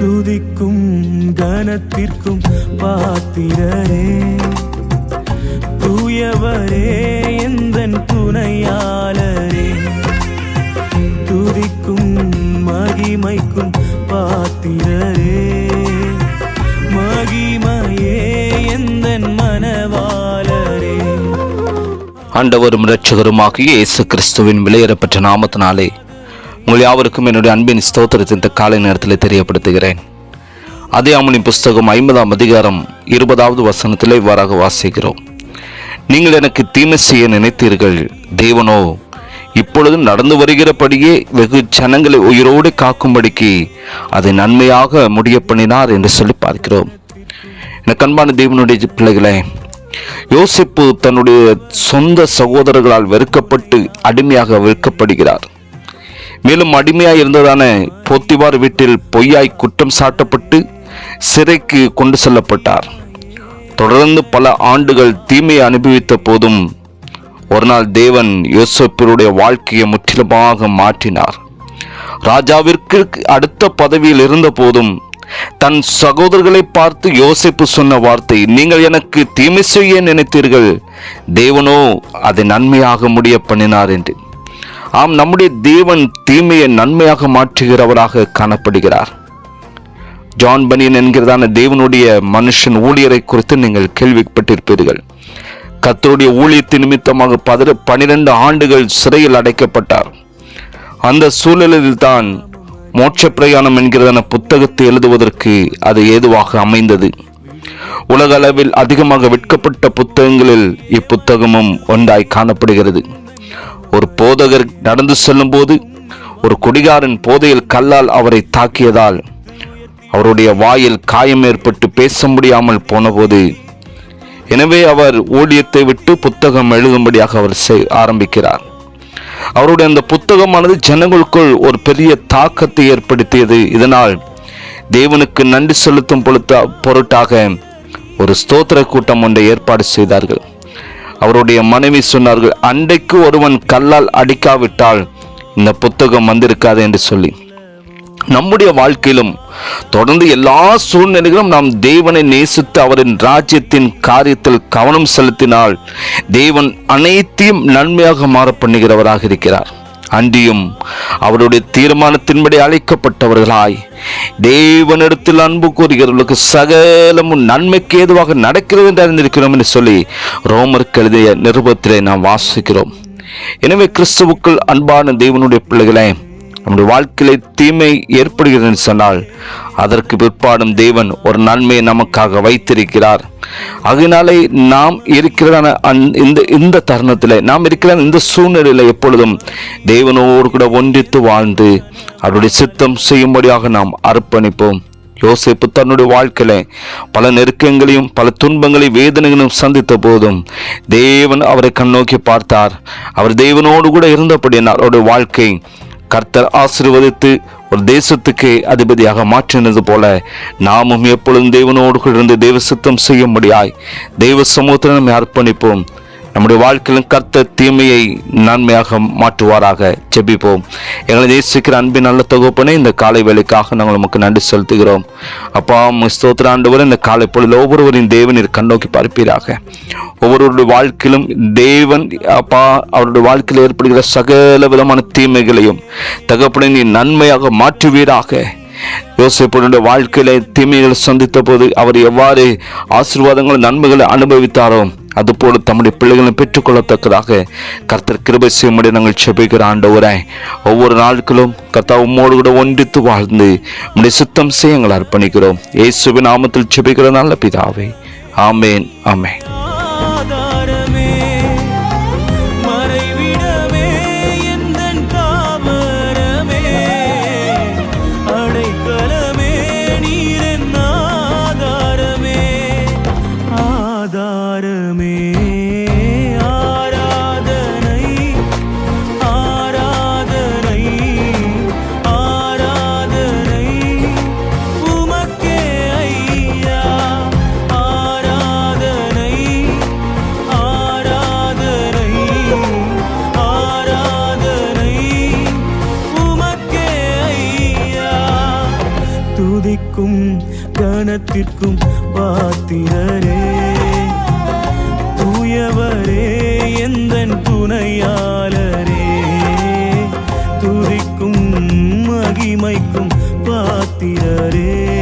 துதிக்கும் கனத்திற்கும் பாத்திரரே. தூயவரே எந்த துணையாளரே. துதிக்கும் மகிமைக்கும் பாத்திரரே. மகிமையே எந்த மனவாளரே. ஆண்டவரும் இரட்சகருமாகிய இயேசு கிறிஸ்துவின் விலையேறப்பெற்ற நாமத்தினாலே உங்கள் யாவருக்கும் என்னுடைய அன்பின் ஸ்தோத்திரத்தை இந்த காலை நேரத்தில் தெரியப்படுத்துகிறேன். அதே புஸ்தகம் ஐம்பதாம் அதிகாரம் இருபதாவது வசனத்திலே இவ்வாறாக வாசிக்கிறோம். நீங்கள் எனக்கு தீமை செய்ய நினைத்தீர்கள் தேவனோ இப்பொழுது நடந்து வருகிறபடியே வெகு ஜனங்களை உயிரோடு காக்கும்படிக்கு அதை நன்மையாக முடிய பண்ணினார் என்று சொல்லி பார்க்கிறோம். எனக்கு அன்பான தேவனுடைய பிள்ளைகளே யோசிப்பு தன்னுடைய சொந்த சகோதரர்களால் வெறுக்கப்பட்டு அடிமையாக விற்கப்படுகிறார் மேலும் அடிமையாய் இருந்ததான போத்திவார் வீட்டில் பொய்யாய் குற்றம் சாட்டப்பட்டு சிறைக்கு கொண்டு செல்லப்பட்டார். தொடர்ந்து பல ஆண்டுகள் தீமையை அனுபவித்த போதும் ஒரு நாள் தேவன் யோசிப்பினுடைய வாழ்க்கையை முற்றிலுமாக மாற்றினார். ராஜாவிற்கு அடுத்த பதவியில் இருந்த போதும் தன் சகோதரர்களை பார்த்து யோசிப்பு சொன்ன வார்த்தை நீங்கள் எனக்கு தீமை செய்ய நினைத்தீர்கள். தேவனோ அதை நன்மையாக முடிய பண்ணினார் என்று. ஆம் நம்முடைய தேவன் தீமையை நன்மையாக மாற்றுகிறவராக காணப்படுகிறார். ஜான் பனியன் என்கிறதான தேவனுடைய மனுஷன் ஊழியரை குறித்து நீங்கள் கேள்விப்பட்டிருப்பீர்கள். கத்தருடைய ஊழியத்தின் நிமித்தமாக பதிர பனிரெண்டு ஆண்டுகள் சிறையில் அடைக்கப்பட்டார். அந்த சூழலில் தான் மோட்ச பிரயாணம் என்கிறதான புத்தகத்தை எழுதுவதற்கு அது ஏதுவாக அமைந்தது. உலக அளவில் அதிகமாக விற்கப்பட்ட புத்தகங்களில் இப்புத்தகமும் ஒன்றாய் காணப்படுகிறது. ஒரு போதகர் நடந்து செல்லும்போது ஒரு குடிகாரன் போதையில் கல்லால் அவரை தாக்கியதால் அவருடைய வாயில் காயம் ஏற்பட்டு பேச முடியாமல் போனபோது எனவே அவர் ஊழியத்தை விட்டு புத்தகம் எழுதும்படியாக அவர் ஆரம்பிக்கிறார். அவருடைய அந்த புத்தகமானது ஜனங்களுக்குள் ஒரு பெரிய தாக்கத்தை ஏற்படுத்தியது. இதனால் தேவனுக்கு நன்றி செலுத்தும் பொழுத்த பொருட்டாக ஒரு ஸ்தோத்திர கூட்டம் ஒன்றை ஏற்பாடு செய்தார்கள். அவருடைய மனைவி சொன்னார்கள் அன்றைக்கு ஒருவன் கல்லால் அடிக்காவிட்டால் இந்த புத்தகம் வந்திருக்காது என்று சொல்லி. நம்முடைய வாழ்க்கையிலும் தொடர்ந்து எல்லா சூழ்நிலைகளும் நாம் தேவனை நேசித்து அவரின் ராஜ்யத்தின் காரியத்தில் கவனம் செலுத்தினால் தேவன் அனைத்தையும் நன்மையாக மாற பண்ணுகிறவராக இருக்கிறார். அன்றியும் அவருடைய தீர்மானத்தின்படி அழைக்கப்பட்டவர்களாய் தேவனிடத்தில் அன்பு கூறுகிறவர்களுக்கு சகலமும் நன்மைக்கு ஏதுவாக நடக்கிறது என்று அறிந்திருக்கிறோம் என்று சொல்லி ரோமருக்கு எழுதிய நிருபத்திலே நாம் வாசிக்கிறோம். எனவே கிறிஸ்துவுக்குள் அன்பான தேவனுடைய பிள்ளைகளே நம்முடைய வாழ்க்கையிலே தீமை ஏற்படுகிறது என்று சொன்னால் அதற்கு பிற்பாடும் தேவன் ஒரு நன்மையை நமக்காக வைத்திருக்கிறார். அதனாலே நாம் இருக்கிறதான அந்- இந்த இந்த தருணத்தில் நாம் இருக்கிற இந்த சூழ்நிலையில் எப்பொழுதும் தேவனோடு கூட ஒன்றித்து வாழ்ந்து அவருடைய சித்தம் செய்யும்படியாக நாம் அர்ப்பணிப்போம். யோசிப்பு தன்னுடைய வாழ்க்கையில பல நெருக்கங்களையும் பல துன்பங்களையும் வேதனைகளையும் சந்தித்த போதும் தேவன் அவரை கண்ணோக்கி பார்த்தார். அவர் தேவனோடு கூட இருந்தபடியால் அவருடைய வாழ்க்கை கர்த்தர் ஆசீர்வதித்து ஒரு தேசத்துக்கு அதிபதியாக மாற்றினது போல நாமும் எப்பொழுதும் தேவனோடு இருந்து தேவ சித்தம் செய்யும்படியாய் தெய்வ சமூகத்தில் நம்மை அர்ப்பணிப்போம். நம்முடைய வாழ்க்கையிலும் கர்த்த தீமையை நன்மையாக மாற்றுவாராக செபிப்போம் எங்களை நேசிக்கிற அன்பின் நல்ல தொகுப்பனே இந்த காலை வேலைக்காக நாங்கள் உமக்கு நன்றி செலுத்துகிறோம். அப்பா ஸ்தோத்திர ஆண்டவரே இந்த காலை பொழுது ஒவ்வொருவரின் தேவனில் கண்ணோக்கி பார்ப்பீராக. ஒவ்வொருவருடைய வாழ்க்கையிலும் தேவன் அப்பா அவருடைய வாழ்க்கையில் ஏற்படுகிற சகல விதமான தீமைகளையும் தகப்பனை நீ நன்மையாக மாற்றுவீராக. யோசிப்பனுடைய வாழ்க்கையில தீமைகளை சந்தித்த போது அவர் எவ்வாறு ஆசீர்வாதங்கள் நன்மைகளை அனுபவித்தாரோ அதுபோல தம்முடைய பிள்ளைகளும் பெற்றுக்கொள்ளத்தக்கதாக கர்த்தர் கிருபை செய்யும்படி நாங்கள் செபிக்கிற ஆண்டவரே ஒவ்வொரு நாட்களும் கர்த்தா உம்மோடு கூட ஒன்றித்து வாழ்ந்து உம்முடைய சுத்தம் செய்ய எங்களை அர்ப்பணிக்கிறோம். இயேசுவின் நாமத்தில் செபிக்கிற நல்ல பிதாவே. ஆமேன் ஆமேன். மகிமைக்கும் கணத்திற்கும் பாத்திரரே. தூயவரே எந்த துணையாளரே. துதிக்கும் மகிமைக்கும் பாத்திரரே.